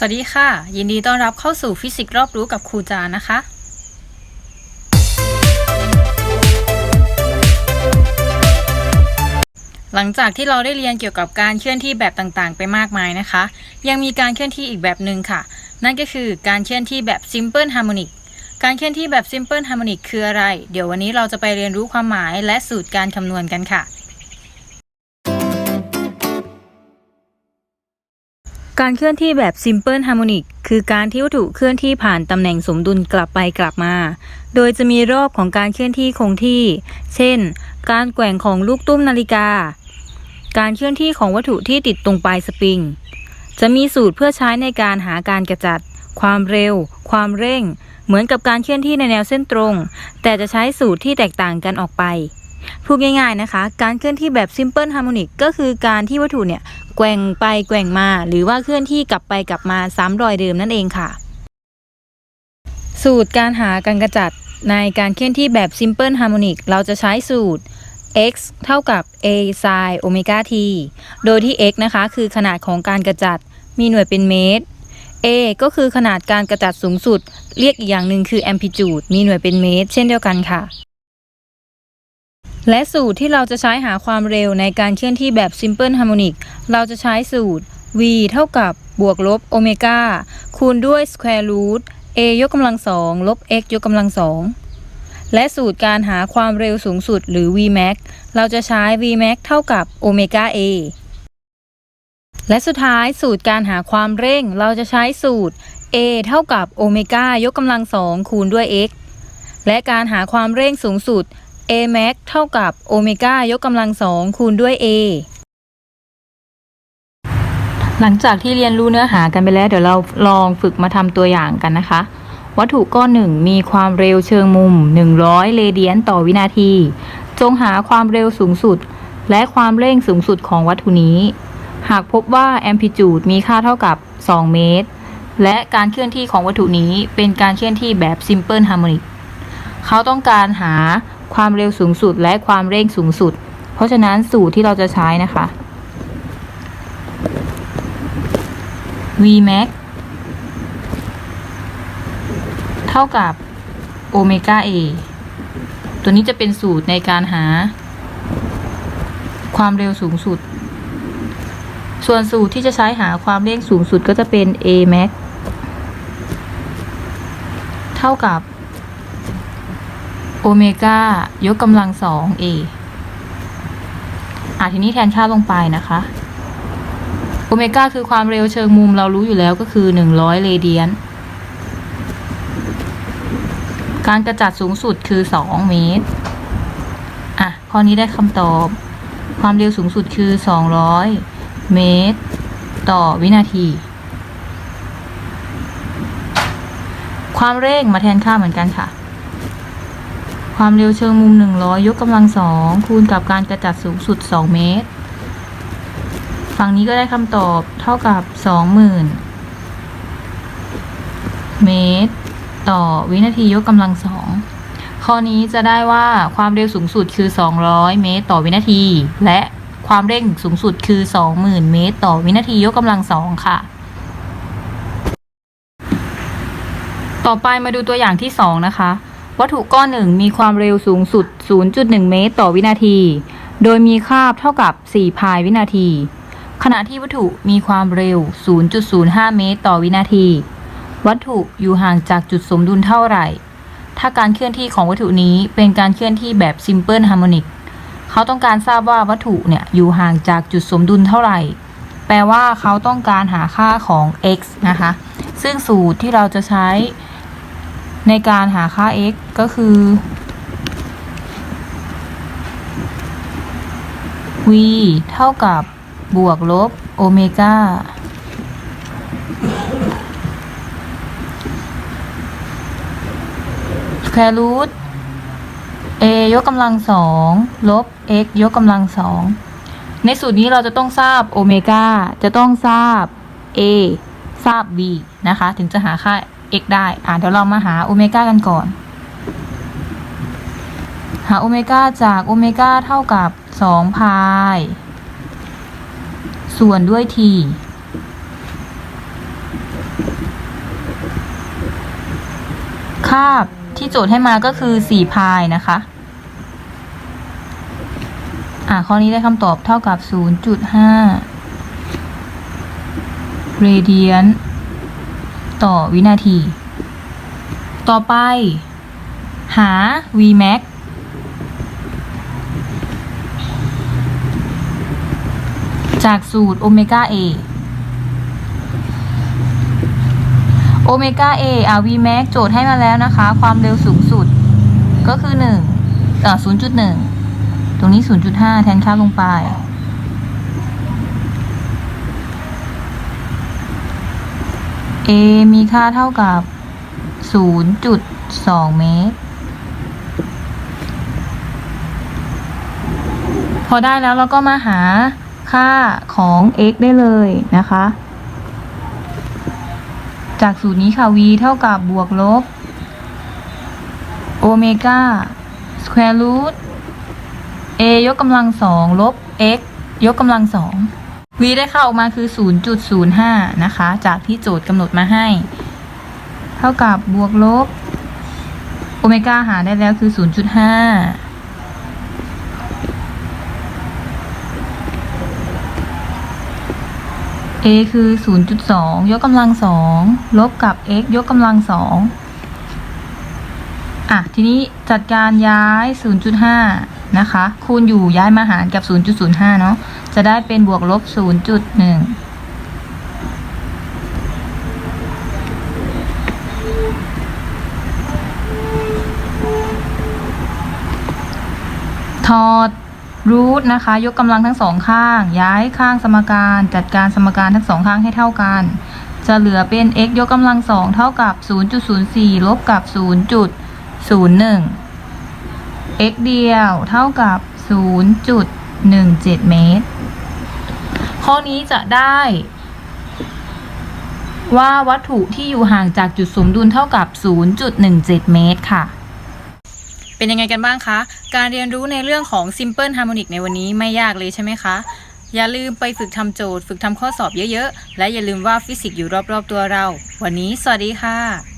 สวัสดีค่ะ ยินดีต้อนรับเข้าสู่ฟิสิกส์รอบรู้กับครูจานะคะ หลังจากที่เราได้เรียนเกี่ยวกับการเคลื่อนที่แบบต่างๆ ไปมากมายนะคะ ยังมีการเคลื่อนที่อีกแบบหนึ่งค่ะ นั่นก็คือการเคลื่อนที่แบบ simple harmonic การเคลื่อนที่แบบ simple harmonic คืออะไร เดี๋ยววันนี้เราจะไปเรียนรู้ความหมายและสูตรการคำนวณกันค่ะ การเคลื่อนที่แบบ simple harmonic คือการที่วัตถุเคลื่อนที่ผ่านตำแหน่งสมดุลกลับไปกลับมา โดยจะมีรอบของการเคลื่อนที่คงที่ เช่น การแกว่งของลูกตุ้มนาฬิกา การเคลื่อนที่ของวัตถุที่ติดตรงปลายสปริง จะมีสูตรเพื่อใช้ในการหาการกระจัด ความเร็ว ความเร่ง เหมือนกับการเคลื่อนที่ในแนวเส้นตรง แต่จะใช้สูตรที่แตกต่างกันออกไป พูดง่ายๆนะคะ การเคลื่อนที่แบบ simple harmonic ก็คือการที่วัตถุเนี่ยแกว่งไปแกว่งมา หรือว่าเคลื่อนที่กลับไปกลับมาซ้ำรอยเดิมนั่นเองค่ะ สูตรการหาการกระจัดในการเคลื่อนที่แบบ simple harmonic เราจะใช้สูตร x เท่ากับ a sin โอเมก้า t โดยที่ x นะคะคือขนาดของการกระจัดมีหน่วยเป็นเมตร a ก็คือขนาดการกระจัดสูงสุด เรียกอีกอย่างหนึ่งคือ amplitude มีหน่วยเป็นเมตร เช่นเดียวกันค่ะ และสูตรที่เราจะใช้หาความเร็วในการเคลื่อนที่แบบ simple harmonic เราจะใช้สูตร v เท่ากับบวกลบโอเมก้าคูณด้วย square root a ยกกำลังสองลบ x ยกกำลังสองและสูตรการหาความเร็วสูงสุดหรือ vmax เราจะใช้ vmax เท่ากับโอเมก้า a และสุดท้ายสูตรการหาความเร่งเราจะใช้สูตร a เท่ากับโอเมก้ายกกำลังสองคูณด้วย x และการหาความเร่งสูงสุด a max เท่ากับโอเมก้ายกกำลังสองคูณด้วย a หลังจากที่เรียนรู้เนื้อหากันไปแล้ว เดี๋ยวเราลองฝึกมาทำตัวอย่างกันนะคะ วัตถุก้อนหนึ่งมีความเร็วเชิงมุม 100 เรเดียนต่อวินาที จงหาความเร็วสูงสุด และความเร่งสูงสุดของวัตถุนี้ หากพบว่าแอมพลิจูดมีค่าเท่ากับ 2 เมตร และการเคลื่อนที่ของวัตถุนี้เป็นการเคลื่อนที่แบบ simple harmonic เขาต้องการหา ความเร็วสูงสุดและความเร่งสูงสุด เพราะฉะนั้นสูตรที่เราจะใช้นะคะ Vmax เท่ากับโอเมก้า A ตัวนี้จะเป็นสูตรในการหา ความเร็วสูงสุด ส่วนสูตรที่จะใช้หาความเร่งสูงสุดก็จะเป็น A max เท่ากับ โอเมก้ายกกำลังสอง A อะทีนี้แทนค่าลงไปนะคะโอเมก้าคือความเร็วเชิงมุมเรารู้อยู่แล้วก็คือ 100 เรเดียน การกระจัดสูงสุดคือ 2 เมตร อะ ข้อนี้ได้คำตอบ ความเร็วสูงสุดคือ 200 เมตร ต่อวินาที ความเร่งมาแทนค่าเหมือนกันค่ะ ความเร็วเชิงมุม 100 ยกกำลังสองคูณกับการกระจัดสูงสุด 2 เมตร ฝั่งนี้ก็ได้คำตอบเท่ากับ 20,000 เมตร ต่อวินาทียกกำลังสองข้อนี้จะได้ว่าความเร็วสูงสุดคือ 200 เมตร ต่อวินาที และความเร่งสูงสุดคือ 20,000 เมตร ต่อวินาทียกกำลังสองค่ะ ต่อไปมาดูตัวอย่างที่ 2 นะคะ วัตถุก้อนหนึ่งมีความเร็วสูงสุด 0.1 เมตรต่อวินาที โดยมีคาบเท่ากับ 4 พายวินาที ขณะที่วัตถุมีความเร็ว 0.05 เมตรต่อวินาที วัตถุอยู่ห่างจากจุดสมดุลเท่าไหร่ ถ้าการเคลื่อนที่ของวัตถุนี้เป็นการเคลื่อนที่แบบ simple harmonic เขาต้องการทราบว่าวัตถุเนี่ยอยู่ห่างจากจุดสมดุลเท่าไหร่ แปลว่าเขาต้องการหาค่าของ x นะคะ ซึ่งสูตรที่เราจะใช้ ในการหาค่า x ก็คือ v เท่ากับบวกลบโอเมก้า แควร์รูท a ยกกำลังสองลบ x ยกกำลังสอง ในสูตรนี้เราจะต้องทราบโอเมก้า จะต้องทราบ a ทราบ v นะคะ ถึงจะหาค่า x ได้ อ่าเดี๋ยวเรามาหาโอเมก้ากันก่อน หาโอเมก้าจากโอเมก้าเท่ากับ2พายส่วนด้วย t คาบที่โจทย์ให้มาก็คือ4พายนะคะ อ่าข้อนี้ได้คำตอบเท่ากับ 0.5 เรเดียน ต่อวินาที ต่อไป หา Vmax จากสูตรโอเมก้า A โอเมก้า A อะ Vmax โจทย์ให้มาแล้วนะคะ ความเร็วสูงสุด ก็คือ1เอ่อ0.1 ตรงนี้ 0.5 แทนค่าลงไป A มีค่าเท่ากับ 0.2 เมตร พอได้แล้วเราก็มาหาค่าของ x ได้เลยนะคะ จากสูตรนี้ค่ะ v เท่ากับบวกลบโอเมก้าสแควร์รูท a ยกกำลังสองลบ x ยกกำลังสอง v ได้ค่าออกมาคือ 0.05 นะคะ จากที่โจทย์กำหนดมาให้ เท่ากับบวกลบโอเมก้าหาได้แล้วคือ 0.5 a คือ 0.2 ยกกำลังสองลบกับ x ยกกำลังสองอะ ทีนี้จัดการย้าย 0.5 นะคะ คูณอยู่ย้ายมาหารกับ 0.05 เนาะจะได้เป็นบวกลบ 0.1ถอดรูทนะคะ ยกกำลังทั้งสองข้าง ย้ายข้างสมการ จัดการสมการทั้งสองข้างให้เท่ากัน จะเหลือเป็น x ยกกำลังสองเท่ากับ 0.04 ลบกับ 0.01 x เดียวเท่ากับ 0.17 เมตร ข้อนี้จะได้ ว่าวัตถุที่อยู่ห่างจากจุดสมดุลเท่ากับ 0.17 เมตรค่ะ เป็นยังไงกันบ้างคะ การเรียนรู้ในเรื่องของ Simple Harmonic ในวันนี้ไม่ยากเลยใช่ไหมคะอย่าลืมไปฝึกทำโจทย์ ฝึกทำข้อสอบเยอะ ๆ และอย่าลืมว่าฟิสิกส์อยู่รอบ ๆ ตัวเรา วันนี้ สวัสดีค่ะ